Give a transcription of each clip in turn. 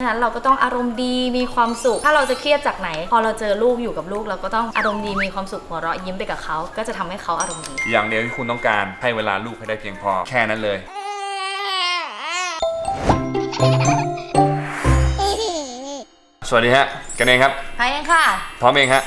ฉะนั้นเราก็ต้องอารมณ์ดีมีความสุข ถ้าเราจะเครียดจากไหน พอเราเจอลูกอยู่กับลูก เราก็ต้องอารมณ์ดีมีความสุขหัวเราะยิ้มไปกับเขา ก็จะทำให้เขาอารมณ์ดี อย่างเดียวที่คุณต้องการให้เวลาลูกให้ได้เพียงพอแค่นั้นเลย สวัสดีฮะ กันเองครับไปกันค่ะ พร้อมเองฮะ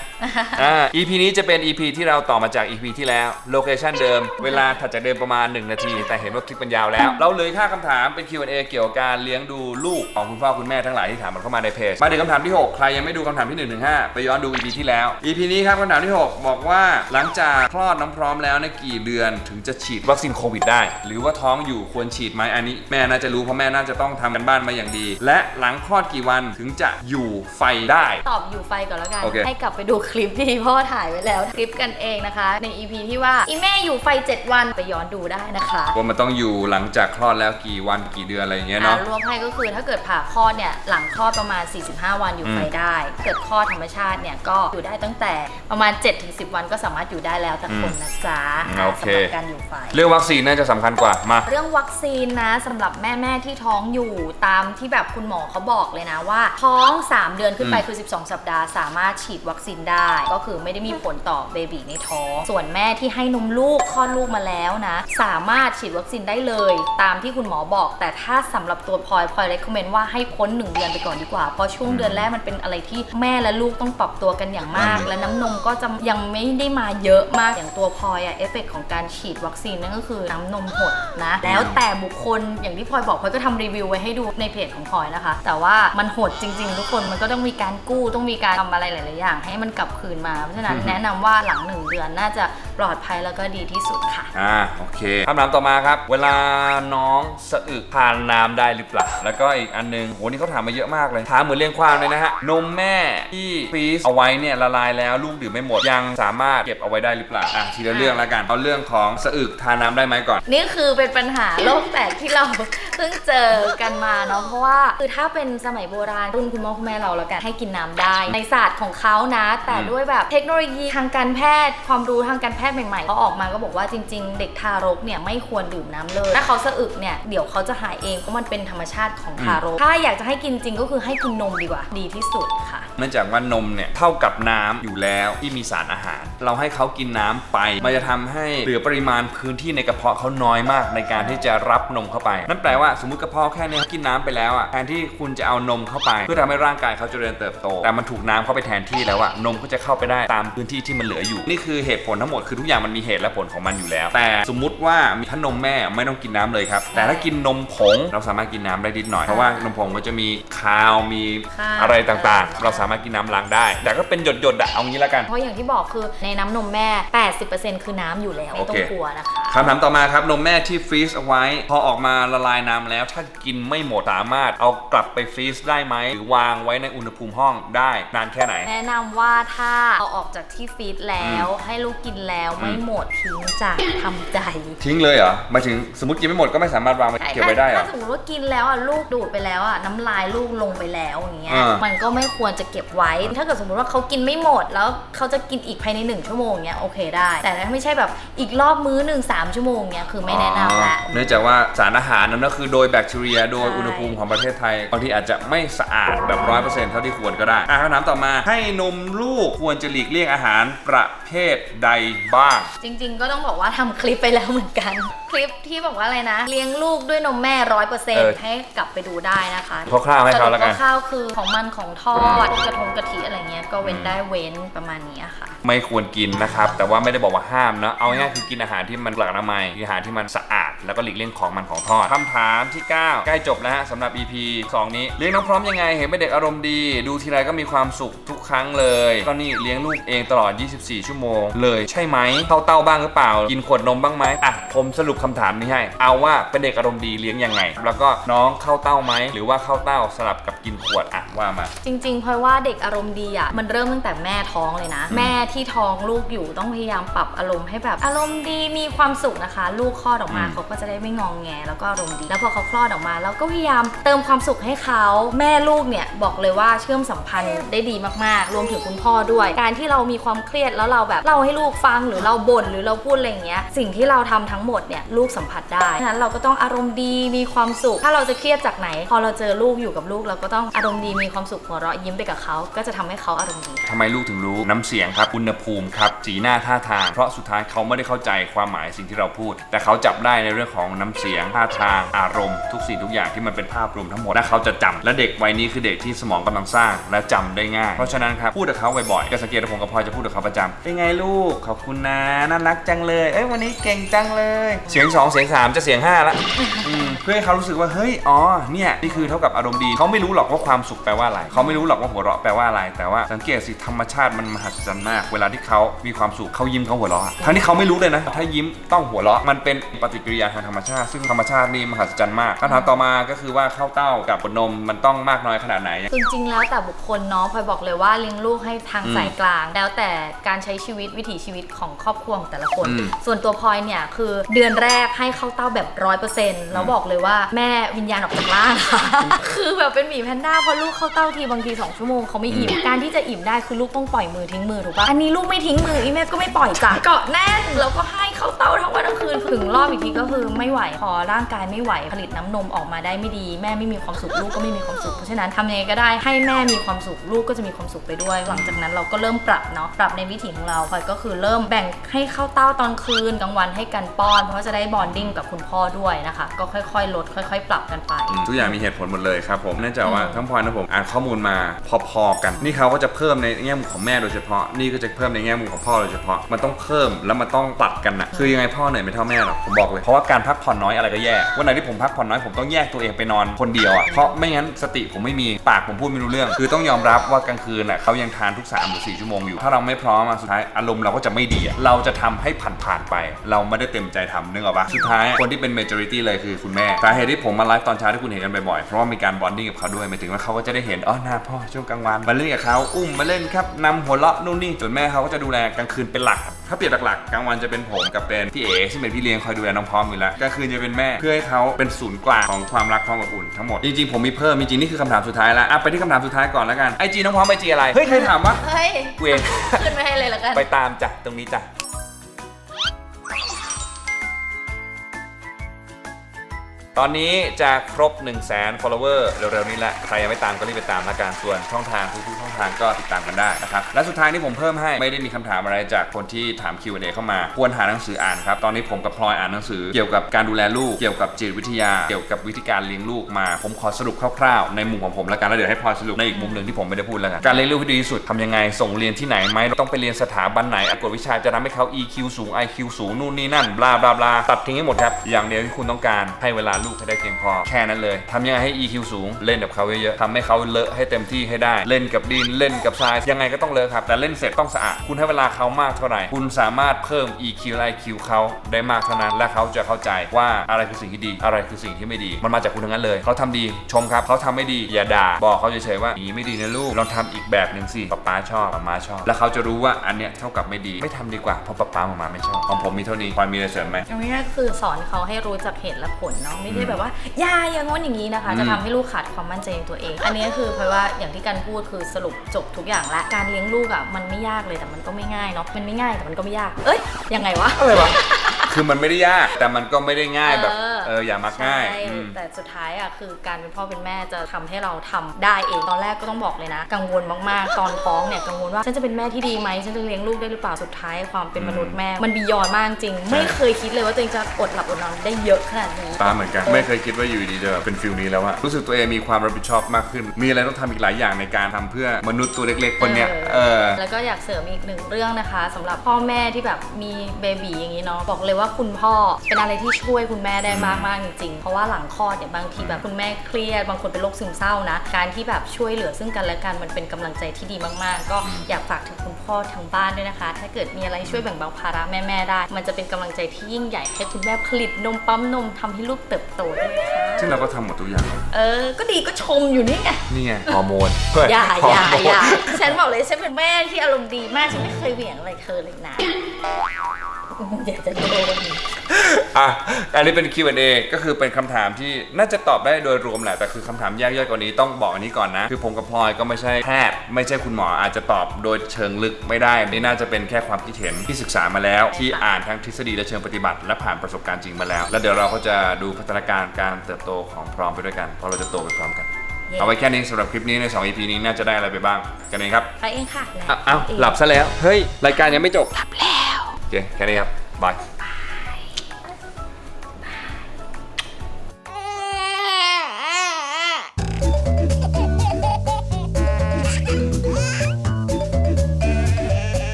อ่า EP นี้จะเป็น EP ที่เราต่อมาจาก EP ที่แล้วโลเคชันเดิม เวลาถัดจากเดิมประมาณ 1 นาที แต่เห็นว่าคลิปมันยาวแล้ว เราเลยค่าคำถามเป็น Q&A เกี่ยวกับการเลี้ยงดูลูกของคุณพ่อคุณแม่ทั้งหลายที่ถามมันเข้ามาในเพจ มาถึงคำถามที่ 6 ใครยังไม่ดูคำถามที่1นึง5ไปย้อนดู EP ที่แล้ว EP นี้ครับคำถามที่ 6 บอกว่าหลังจากคลอดน้ำพร้อมแล้วในยกี่เดือนถึงจะฉีดวัคซีนโควิดได้ หรือว่าท้องอยู่ควรฉีดไหมอันนี้ แม่น่าจะรู้เพราะแม่น่าจะต้องทำกันบ้านมาอย่างดี และหลังคลอดกี่วันถึงจะอยู่ไฟได้ตอบอยู่ไฟก่อนแล้วกัน โอเค ให้กลับไปดูคลิปที่พ่อถ่ายไว้แล้ว คลิปกันเองนะคะ ใน EP ที่ว่าอีแม่อยู่ไฟ 7 วันไปย้อนดูได้นะคะว่ามันต้องอยู่หลังจากคลอดแล้วกี่วันกี่เดือนอะไรอย่างเงี้ยเนาะ อ่รวมให้ก็คือถ้าเกิดผ่าคลอดเนี่ยหลังคลอดประมาณ 45 วันอยู่ไฟอืมได้ เกิดคลอดธรรมชาติเนี่ยก็อยู่ได้ตั้งแต่ประมาณ 7-10 วันก็สามารถอยู่ได้แล้วแต่คนนะจ๊ะอืมโอเค สำหรับการอยู่ไฟ เรื่องวัคซีนน่าจะสำคัญกว่ามา เรื่องวัคซีนนะสำหรับแม่แม่ๆที่ท้องอยู่ตามที่แบบคุณหมอเขาบอกเลยนะว่า ท้อง 3 เดือนขึ้นไปอืม คือ12 สัปดาห์ สามารถฉีดวัคซีนได้ ก็คือไม่ได้มีผลต่อเบบีในท้อง ส่วนแม่ที่ให้นมลูกคลอดลูกมาแล้วนะ สามารถฉีดวัคซีนได้เลย ตามที่คุณหมอบอก แต่ถ้าสำหรับตัวพลอยพลอยเลคคอมเมนต์ว่าให้พ้น 1 เดือนไปก่อนดีกว่า เพราะช่วงเดือนแรกมันเป็นอะไรที่แม่และลูกต้องปรับตัวกันอย่างมาก และน้ำนมก็จะยังไม่ได้มาเยอะมากอย่างตัวพลอยอะเอฟเฟกของการฉีดวัคซีนนั่นก็คือน้ำนมหดนะแล้วแต่บุคคลอย่างที่พลอยบอกพลอยก็ทำรีวิวไว้ให้ดูในเพจของพลอยนะคะ แต่ว่ามันหดจริง ๆ ทุกคนมันก็ต้องมีการกู้ต้องมีการทำอะไรหลาย ๆ อย่าง ให้มันกลับคืนมา เพราะฉะนั้นอืมแนะนำว่าหลังหนึ่งเดือนน่าจะปลอดภัยแล้วก็ดีที่สุดค่ะ อ่าโอเคคำถามต่อมาครับ เวลาน้องสะอึกทานน้ำได้หรือเปล่า แล้วก็อีกอันหนึงโหนี่เขาถามมาเยอะมากเลยถามเหมือนเรียงความเลยนะฮะนมแม่ที่ฟรีซเอาไว้เนี่ยละลายแล้วลูกดื่มไม่หมดยังสามารถเก็บเอาไว้ได้หรือเปล่าอะทีละเรื่องแล้วกันเอาเรื่องของสะอึกทานน้ำได้ไหมก่อน นี่คือเป็นปัญหาโลกแตกที่เราเพิ่งเจอกันมาเนาะเพราะว่าคือถ้าเป็นสมัยโบราณรุ่นคุณพ่อคุณแม่เราแล้วกันให้กินน้ำได้ ในศาสตร์ของเขานะ แต่ด้วยแบบเทคโนโลยีทางการแพทย์ ความรู้ทางการแพทย์ใหม่ๆเขาออกมาก็บอกว่าจริง ๆ เด็กทารกเนี่ยไม่ควรดื่มน้ำเลย ถ้าเขาสะอึกเนี่ยเดี๋ยวเขาจะหายเองเพราะมันเป็นธรรมชาติของทารก ถ้าอยากจะให้กินจริงก็คือให้กินนมดีกว่า ดีที่สุดค่ะ เนื่องจากว่านมเนี่ยเท่ากับน้ำอยู่แล้วที่มีสารอาหาร เราให้เขากินน้ำไป มันจะทำให้เหลือปริมาณพื้นที่ในกระเพาะเขาน้อยมากในการที่จะรับนมเข้าไป นั่นแปลว่าสมมติกระเพาะแค่เนี้ยกินน้ำไปแล้วอะแทนที่คุณจะเอานมเข้าไป เพื่อทำให้ร่างกายเขาเจริญเติบโต แต่มันถูกน้ำเข้าไปแทนที่แล้วอะนมก็จะเข้าไปได้ตามพื้นที่ที่มันเหลืออยู่นี่คือเหตุผลทั้งหมดคือทุกอย่างมันมีเหตุและผลของมันอยู่แล้ว แต่สมมุติว่ามีถ้านมแม่ไม่ต้องกินน้ำเลยครับแต่ถ้ากินนมผงเราสามารถกินน้ำได้นิดหน่อยเพราะว่านมผงมันจะมีคาวมีค่ะ อะไรต่างๆ เราสามารถกินน้ำล้างได้ แต่ก็เป็นหยดๆอะเอางี้แล้วกัน เพราะอย่างที่บอกคือในน้ำนมแม่ 80%คือน้ำอยู่แล้วไม่ต้อโองเค กลัวนะคะ คำถามต่อมาครับนมแม่ที่ฟรีซเอาไว้ พอออกมาละลายน้ำแล้วถ้ากินไม่หมดสามารถเอากลับไปฟรีซได้ไหม หรือวางไว้ในอุณหภูมิห้องได้นานแค่ไหน แนะนำว่าถ้าเอาออกจากที่ฟีดแล้วให้ลูกกินแล้วไม่หมดทิ้งจ้ะทำใจทิ้งเลยเหรอหมายถึงสมมติกินไม่หมดก็ไม่สามารถวางไว้เก็บไว้ได้เหรอถ้าสมมติว่ากินแล้วอะลูกดูดไปแล้วอะน้ำลายลูกลงไปแล้วอย่างเงี้ยอ่ามั มันก็ไม่ควรจะเก็บไว้ ถ้าเกิดสมมติว่าเขากินไม่หมดแล้วเขาจะกินอีกภายในหนึ่งชั่วโมงเงี้ยโอเคได้ แต่ถ้าไม่ใช่แบบอีกรอบมื้อหนึ่งสามชั่วโมงเงี้ยคือไม่แนะนำละอ๋อเนื่องจากว่าสารอาหารนั้นก็คือโดยแบคทีเรีย โดยใช่อุณหภูมิของประเทศไทยบางทีอาจจะไม่สะอาดแบบร้อยเปอร์เซ็นต์เท่าที่ควรก็ได้อะคำถามต่อมาให้นมลูกควรจะหลีกเลี่ยงอาหารประเภทใดบ้าง จริง ๆ ก็ต้องบอกว่าทำคลิปไปแล้วเหมือนกัน คลิปที่บอกว่าอะไรนะ เลี้ยงลูกด้วยนมแม่ร้อยเปอร์เซ็นเอต์อให้กลับไปดูได้นะคะคร่าวๆให้เขาแล้วกัน สรุปคร่าวๆคือของมันของทอดกระทงกะทิอะไรเงี้ยก็เว้นได้เว้นประมาณนี้ค่ะ ไม่ควรกินนะครับ แต่ว่าไม่ได้บอกว่าห้ามนะ เอาง่ายๆคือกินอาหารที่มันปลอดอนามัยกินอาหารที่มันสะอาด แล้วก็หลีกเลี่ยงของมันของทอดคำถามที่ 9 ใกล้จบแล้วฮะสำหรับ EP 2 นี้เลี้ยงน้องพร้อมยังไง เห็นเป็นเด็กอารมณ์ดี ดูทีไรก็มีความสุขทุกครั้งเลย ก็นี่เลี้ยงลูกเองตลอด 24 ชั่วโมงเลยใช่ไหมเข้าเต้าบ้างหรือเปล่า กินขวดนมบ้างไหมอะผมสรุปคำถามนี้ให้ เอาว่าเป็นเด็กอารมณ์ดีเลี้ยงยังไง แล้วก็น้องเข้าเต้าไหมหรือว่าเข้าเต้าสลับกับกินขวดอะว่ามาจริงๆเพราะว่าเด็กอารมณ์ดีอะมันเริ่มตั้งแต่แม่ท้องเลยนะ แม่ที่ท้องลูกอยู่ต้องพยายามปรับอารมณ์ให้แบบอารมณ์ดีมีความสุขนะคะ ลูกคลอดออกมาอืมเขาก็จะได้ไม่งองแงแล้วก็อารมณ์ดี แล้วพอเขาคลอดออกมา เราก็พยายามเติมความสุขให้เขาแม่ลูกเนี่ยบอกเลยว่าเชื่อมสัมพันธ์ได้ดีมากๆ รวมถึงคุณพ่อด้วย การที่เรามีความเครียดแล้วเราแบบเล่าให้ลูกฟังหรือเราบ่นหรือเราพูดอะไรอย่างเงี้ยสิ่งที่เราทำทั้งหมดเนี่ยลูกสัมผัสได้ฉะนั้นเราก็ต้องอารมณ์ดีมีความสุข ถ้าเราจะเครียดจากไหน พอเราเจอลูกอยู่กับลูกเราก็ต้องอารมณ์ดีมีความสุขหัวเราะยิ้มไปกับเขาก็จะทำให้เขาอารมณ์ดีทำไมลูกถึงรู้น้ำเสียงครับอุณหภูมิครับสีหน้าท่าทาง เพราะสุดท้ายเขาไม่ได้เข้าใจความหมายสิ่งที่เราพูด แต่เขาจับได้ในเรื่องของน้ำเสียงท่าทางอารมณ์ทุกสิ่งทุกอย่างที่มันเป็นภาพรวมทั้งหมดและเขาจะจำและเด็กวัยนี้คือเด็กที่สมองกำลังสร้าง และจำได้ง่าย เพราะฉะนั้นครับพูดกับเขาบ่อยๆก็สังเกตว่าผมกับพลอยจะพูดกับเขาประจำเป็นไงลูกขอบคุณนะน่ารักจังเลยเอ้ยวันนี้เก่งจังเลย เสียงสองเสียงสามจะเสียงห้าละอืมเพื่อให้เขารู้สึกว่าเฮ้ยอ๋อเนี่ยนี่คือเท่ากับอารมณ์ดีเขาไม่รู้หรอกว่าความสุขแปลว่าอะไรเขาไม่รู้หรอกว่าหัวเราะแปลว่าอะไรแต่ว่าสังเกตสิธรรมชาติมันมหัศจรรย์มากเวลาที่เขามีความสุขเขายิ้มเขาหัวเราะทั้งที่เขาไม่รู้เลยนะถ้ายิ้มต้องหัวเราะมันเป็นปฏิกิริยาทางธรรมชาติ ซึ่งธรรมชาตินี่มหัศจรรย์มากคำถามต่อมาก็คือว่าเข้าเต้ากับขวดนมมันต้องมากน้อยขนาดไหน จริงๆ แล้วแต่บุคคลเนาะพลอยบอกเลยว่าเลี้ยงลูกให้ทางอืมสายกลาง แล้วแต่การใช้ชีวิตวิถีชีวิตของครอบครัวของแต่ละคน อืม ส่วนตัวพลอยเนี่ยคือเดือนแรกให้เข้าเต้าแบบร้อยเปอร์เซ็นต์แล้วบอกเลยว่าแม่วิญญาณออกจากร่างค่ะ คือแบบเป็นหมีแพนด้าเพราะลูกเข้าเต้าทีบางที2ชั่วโมงเขาไม่อิ่มการที่จะอิ่มได้คือลูกต้องปล่อยมือทิ้งมือถูกปะอันนี้ลูกไม่ทิ้งมืออีแม่ก็ไม่ปล่อยจ้ะเกาะแน่นแล้วก็ให้ เข้าเต้าทั้งวันทั้งคืนถึงรอบอีกทีก็คือไม่ไหวพอร่างกายไม่ไหวผลิตน้ำนมออกมาได้ไม่ดี แม่ไม่มีความสุขลูกก็ไม่มีความสุขเพราะฉะนั้นทำยังไงก็ได้ให้แม่มีความสุขลูกก็จะมีความสุขไปด้วย หลังจากนั้นเราก็เริ่มปรับเนาะปรับในวิถีของเราพลอยก็คือเริ่มแบ่งให้เข้าเต้าตอนคืนกลางวันให้กันป้อน เพราะจะได้บอนดิ้งกับคุณพ่อด้วยนะคะ ก็ค่อยๆ ลด ค่อย ๆ ปรับกันไปอืมทุกอย่างมีเหตุผลหมดเลยครับผมเนื่องจากว่าอืมทั้งพลอยและผมอ่านข้อมูลมาพอๆกัน นี่เขาก็จะเพิ่มในแง่มุมของแม่โดยเฉพาะ นี่ก็จะเพิ่มในแง่มุมของพ่อโดยเฉพาะมันต้องเพิ่มแล้วมันต้องปรับกันนะคือยังไงพ่อเหนื่อยไม่เท่าแม่หรอกผมบอกเลยเพราะว่าการพักผ่อนน้อยอะไรก็แย่วันไหนที่ผมพักผ่อนน้อยผมต้องแยกตัวเองไปนอนคนเดียวอะเพราะไม่งั้นสติผมไม่มีปากผมพูดไม่รู้เรื่อง คือต้องยอมรับว่ากลางคืนอะเขายังทานทุก3หรือ4ชั่วโมงอยู่ถ้าเราไม่พร้อมอะสุดท้ายอารมณ์เราก็จะไม่ดีอะเราจะทำให้ผ่านๆไป เราไม่ได้เต็มใจทำนึกออกปะสุดท้ายคนที่เป็น majority เลยคือคุณแม่สาเหตุที่ผมมาไลฟ์ตอนเช้าที่คุณเห็นกันบ่อยๆเพราะว่ามีการบอนดิ้งกับเขาด้วยหมายถึงว่าเขาก็จะได้เห็นอ๋อหน้าพ่อช่วงกลางวันมาเล่นกับเขาอุ้มมาเล่นครับนำหัวเราะนู่นนี่ส่วนแม่เขาก็จะดูแลกลางคืนเป็นหลัก ถ้าเปรียบหลักๆกลางวันจะเป็นผมกับเป็นพี่เอ๋ซึ่งเป็นพี่เลี้ยงคอยดูแลน้องพร้อมอยู่แล้วกลางคืนจะเป็นแม่เพื่อให้เขาเป็นศูนย์กลางของความรักความอบอุ่นทั้งหมดจริงๆผมมีเพิ่มจริงๆนี่คือคำถามสุดท้ายแล้วอะไปที่คำถามสุดท้ายก่อนแล้วกันไอจีน้องพร้อมไอจีอะไรเฮ้ยใครถามวะเฮ้ยกูเองขึ้นไม่ให้เลยละกันไปตามจ้ะตรงนี้จ้ะ ตอนนี้จะครบ 1 0 0 0 0แสน follower เร็วๆนี้แหละใครยังไม่ตามก็รีบไปตามละกันส่วนช่องทางทุกๆช่องทางก็ติดตามกันได้นะครับและสุดท้ายนี่ผมเพิ่มให้ไม่ได้มีคำถามอะไรจากคนที่ถาม Q&A เข้ามา ควรหาหนังสืออ่านครับตอนนี้ผมกับพลอยอ่านหนังสือเกี่ยวกับการดูแลลูกเกี่ยวกับจิตวิทยา เกี่ยวกับวิธีการเลี้ยงลูกมา ผมขอสรุปคร่าวๆในมุมของผมล้วกันแล้วเดี๋ยวให้พลอยสรุปในอีกมุมหนึ่งที่ผมไม่ได้พูดแล้วกันการเลี้ยงลูกที่ดีที่สุดทำยังไงส่งเรียนที่ไหนไหมต้องไปเรียนสถาบันไหนกวดวิชาจะทำให้เขา EQ สูง IQ สูงนู่นนี่นั่นบลาบลาบลาตัดทิ้งให้หมดครับอย่างเดียวที่คุณต้องการให้เวลาลูกให้ได้เพียงพอ แค่นั้นเลยทำยังไงให้ EQ สูง เล่นกับเขาเยอะๆทำให้เขาเลอะให้เต็มที่ให้ได้ เล่นกับดินเล่นกับทรายยังไงก็ต้องเลอะครับ แต่เล่นเสร็จต้องสะอาด คุณให้เวลาเขามากเท่าไหร่ คุณสามารถเพิ่ม EQ และ IQ เขาได้มากเท่านั้น และเขาจะเข้าใจว่าอะไรคือสิ่งที่ดี อะไรคือสิ่งที่ไม่ดี มันมาจากคุณทั้งนั้นเลย เขาทำดีชมครับเขาทำไม่ดีอย่าด่าบอกเขาเฉยๆว่าอย่างนี้ไม่ดีนะลูกลองทำอีกแบบหนึ่งสิป๊าป๊าชอบป๊ามาชอบ แล้วเขาจะรู้ว่าอันเนี้ยเท่ากับไม่ดีไม่ทำดีกว่าเพราะป๊าป๊ามามาไม่ชอบของผมมีเท่านี้พลอยมีอะไรเสริมไหมอันนี้ก็คือสอนเขาให้รู้จักเหตุและผลเนาะไม่ใช่แบบว่าอย่าอย่างง้นอย่างนี้นะคะอืมจะทำให้ลูกขาดความมั่นใจในตัวเอง อันนี้คือเพราะว่าอย่างที่กันพูดคือสรุปจบทุกอย่างและการเลี้ยงลูกอะมันไม่ยากเลยแต่มันก็ไม่ง่ายเนาะมันไม่ง่ายแต่มันก็ไม่ยาก เอ้ยยังไงวะ อะไรวะ คือมันไม่ได้ยากแต่มันก็ไม่ได้ง่ายแบบ เออเอออย่ามักง่ายใช่อืม แต่สุดท้ายอะคือการเป็นพ่อเป็นแม่จะทำให้เราทำได้เองตอนแรกก็ต้องบอกเลยนะ กังวลมากๆ ตอนท้องเนี่ยกังวลว่าฉันจะเป็นแม่ที่ดีไหมฉันจะเลี้ยงลูกได้หรือเปล่าสุดท้ายความเป็นมนุษย์แม่ มันบียอนมากจริง ไม่เคยคิดเลยว่าตัวเองจะอดหลับอดนอนได้เยอะขนาดนี้ ตามเหมือนกันไม่เคยคิดว่าอยู่ดีจะเป็นฟิลนี้แล้วอะรู้สึกตัวเองมีความรับผิดชอบมากขึ้น มีอะไรต้องทำอีกหลายอย่างในการทำเพื่อมนุษย์ตัวเล็ก ๆ คนเนี้ยเออ แล้วก็อยากเสริมอีกหนึ่งเรื่องนะคะสำหรับพ่อแม่ที่แบบมีเบบีอย่างนี้เนาะบอกเลยว่าคุณพ่อเป็นอะไรที่ช่วยคุณแม่ได้มากมากๆจริงๆ เพราะว่าหลังคลอดเนี่ยบางทีแบบคุณแม่เครียด บางคนเป็นโรคซึมเศร้านะ การที่แบบช่วยเหลือซึ่งกันและกันมันเป็นกำลังใจที่ดีมากๆ ก็อยากฝากถึงคุณพ่อทางบ้านด้วยนะคะ ถ้าเกิดมีอะไรช่วยแบ่งเบาภาระแม่ๆได้ มันจะเป็นกำลังใจที่ยิ่งใหญ่ให้คุณแม่ผลิตนมปั๊มนมทำให้ลูกเติบโตด้วยค่ะซึ่งเราก็ทำหมดทุกอย่าง เออ ก็ดีก็ชมอยู่นี่ไง นี่ไงฮอร์โมนอย่าฮอย่าร์โมนอย่าฉันบอกเลยฉันเป็นแม่ที่อารมณ์ดีมาก ฉันไม่เคยเหวี่ยงอะไรเธอเลยนะเดี๋ยวจะโดน อะอันนี้เป็น Q&A ก็คือเป็นคำถามที่น่าจะตอบได้โดยรวมแหละแต่คือคำถามแยกย่อยกว่านี้ต้องบอกอันนี้ก่อนนะ คือผมกับพลอยก็ไม่ใช่แพทย์ไม่ใช่คุณหมออาจจะตอบโดยเชิงลึกไม่ได้นี่น่าจะเป็นแค่ความคิดเห็นที่ศึกษามาแล้ว ที่อ่านทั้งทฤษฎีและเชิงปฏิบัติ และผ่านประสบการณ์จริงมาแล้ว แล้วเดี๋ยวเราก็จะดูพัฒนาการการเติบโตของพร้อมไปด้วยกันเพราะเราจะโตไปพร้อมกันเย้เอาไว้แค่นี้สำหรับคลิปนี้ใน 2 EP นี้น่าจะได้อะไรไปบ้างกันเองครับไปเองค่ะอ้าวอ้าวหลับซะแล้วเฮ้ยรายการยังไม่จบหลับแล้วโอเคแค่นี้ครับบาย